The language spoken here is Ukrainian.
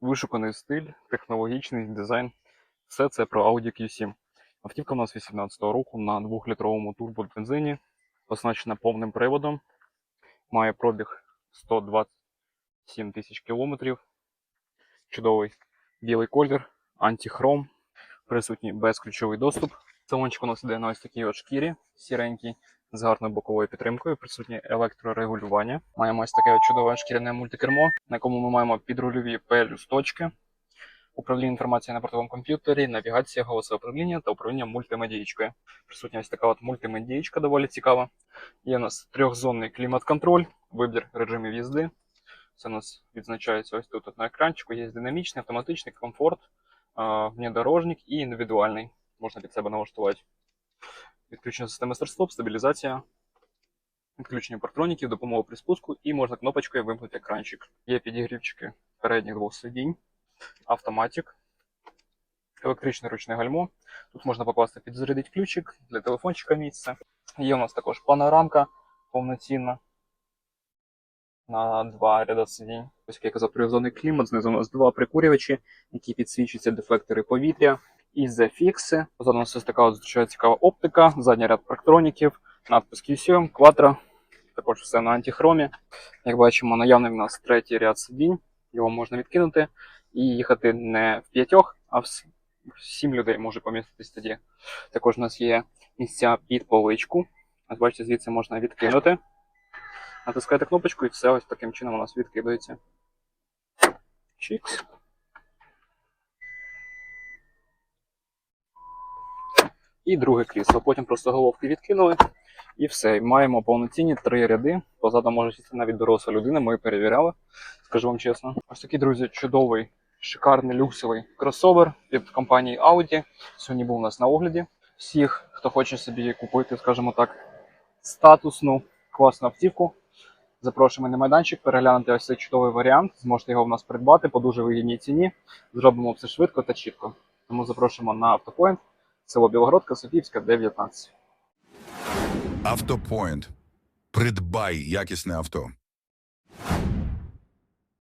вишуканий стиль, технологічний дизайн. Все це про Audi Q7. Автівка у нас 18-го року на 2-літровому турбобензині, оснащена повним приводом, має пробіг 127 тисяч кілометрів. Чудовий білий колір, антихром, присутній безключовий доступ. Салончик у нас іде на ось такій от шкірі, сіренький, з гарною боковою підтримкою, присутнє електрорегулювання. Маємо ось таке чудове шкіряне мультикермо, на якому ми маємо підрульові P-точки, управління інформацією на бортовому комп'ютері, навігація, голосове управління та управління мультимедієчкою. Присутня ось така от мультимедієчка доволі цікава. Є у нас трьохзонний клімат-контроль, вибір режимів їзди. Це у нас відзначається ось тут от на екранчику. Є динамічний, автоматичний, комфорт, внедорожник і індивідуальний. Можна під себе налаштувати. Відключення системи старт-стоп, стабілізація, відключення партроніків, допомога при спуску і можна кнопочкою вимкнути екранчик. Є підігрівчики передніх двох сидінь, автоматик, електричне ручне гальмо. Тут можна покласти підзарядити ключик для телефончика місце. Є у нас також панорамка повноцінна на два ряда сидінь. Ось як я казав, трьохзонний клімат. Знизу у нас два прикурювачі, які підсвічуються дефлектори повітря. Ізофікси. Позаду у нас ось така звичайно цікава оптика, задній ряд парктроніків, надпис Q7, Quattro, також все на антихромі. Як бачимо, наявний у нас третій ряд сидінь. Його можна відкинути і їхати не в п'ятьох, а в в сім людей може поміститись тоді. Також у нас є місця під поличку. Ось бачите, звідси можна відкинути. Натискаєте кнопочку і все ось таким чином у нас відкидається. Чікс. І друге крісло. Потім просто головки відкинули. І все. Маємо повноцінні три ряди. Позаду може сісти навіть доросла людина, ми перевіряли, скажу вам чесно. Ось такий, друзі, чудовий, шикарний люксовий кросовер від компанії Audi. Сьогодні був у нас на огляді. Всіх, хто хоче собі купити, скажімо так, статусну, класну автівку. Запрошуємо на майданчик, переглянути ось цей чудовий варіант. Зможете його в нас придбати по дуже вигідній ціні. Зробимо все швидко та чітко. Тому запрошуємо на автопоінт, село Білогородка, Софіївська, 19. Автопоінт. Придбай якісне авто.